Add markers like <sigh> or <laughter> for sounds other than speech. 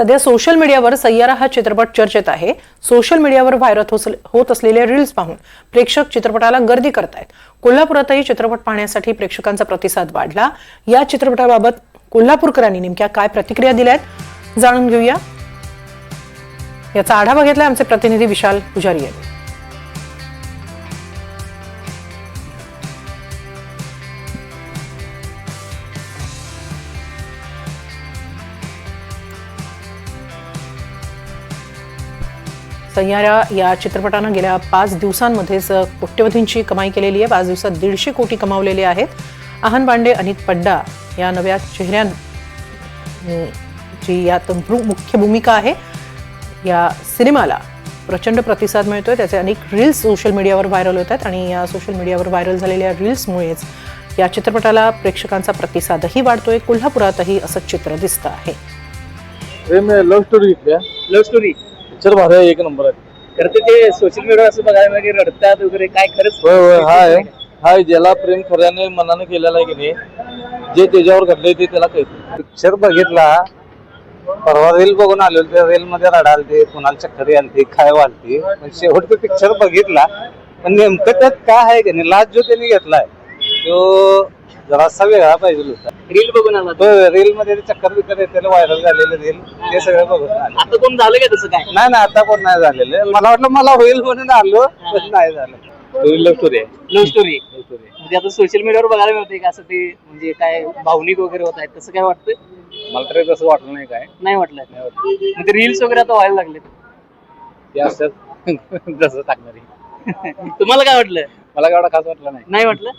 सध्या सोशल मीडियावर सय्यारा हा चित्रपट चर्चेत आहे. सोशल मीडियावर व्हायरल होत असलेले रील्स पाहून प्रेक्षक चित्रपटाला गर्दी करतायत. कोल्हापुरातही चित्रपट पाहण्यासाठी प्रेक्षकांचा प्रतिसाद वाढला. या चित्रपटाबाबत कोल्हापूरकरांनी नेमक्या काय प्रतिक्रिया दिल्या आहेत जाणून घेऊया. याचा आढावा घेतलाय आमचे प्रतिनिधी विशाल पुजारी यांनी. सह्यारा या चित्रपटानं गेल्या पाच दिवसांमध्येच कोट्यवधींची कमाई केलेली आहे. पाच दिवसात दीडशे कोटी कमावलेले आहेत. आहन पांडे अनित पड्डा या नव्या चेहऱ्यां जी यात मुख्य भूमिका आहे. या सिनेमाला प्रचंड प्रतिसाद मिळतोय. त्याचे अनेक रील्स सोशल मीडियावर व्हायरल होत आहेत आणि या सोशल मीडियावर व्हायरल झालेल्या रील्समुळेच या चित्रपटाला प्रेक्षकांचा प्रतिसादही वाढतोय. कोल्हापुरातही असं चित्र दिसतं आहे. Love story love story picture भारी आहे, एक नंबर आहे. खरं तर ते सोशल मीडियावर असं बघायला म्हणजे रडतात वगैरे काय खरंच होय होय हाय. हाय ज्याला प्रेम खऱ्याने मनाने केलेला आहे की नाही जे त्याच्यावर घडलंय ते त्याला कळतं. पिक्चर बघितला परवा रील बघून आलो त्या रील मध्ये रडालते कुणाला चक्कर आलती काय वालती. पण शेवटचं पिक्चर बघितला पण नेमकं त्यात काय आहे की नाही लास्ट जो त्यांनी घेतलाय. तो जरासा वेगळा पाहिजे होता. रील बघून आला तो. रील मध्ये ते चक्कर बिक्कर येते व्हायरल झालेले रील ते सगळं बघून आले. आता कोण झालं का तसं काय? नाही ना आता कोण नाही झालेले. मला वाटलं मला होईल म्हणून आलो पण नाही झालं. लव्ह स्टोरी आहे. लव्ह स्टोरी म्हणजे आता सोशल मीडियावर बघायला मिळते का असं ते म्हणजे काय भावनिक वगैरे होत आहेत तसं काय वाटतं मला तरी तसं वाटलं नाही काय. नाही वाटलं. म्हणजे रील्स वगैरे आता व्हायला लागले ते असतात. <laughs> जसं टाकणारी. <laughs> तुम्हाला काय वाटलं? मला काय खास वाटलं नाही. नाही वाटलं.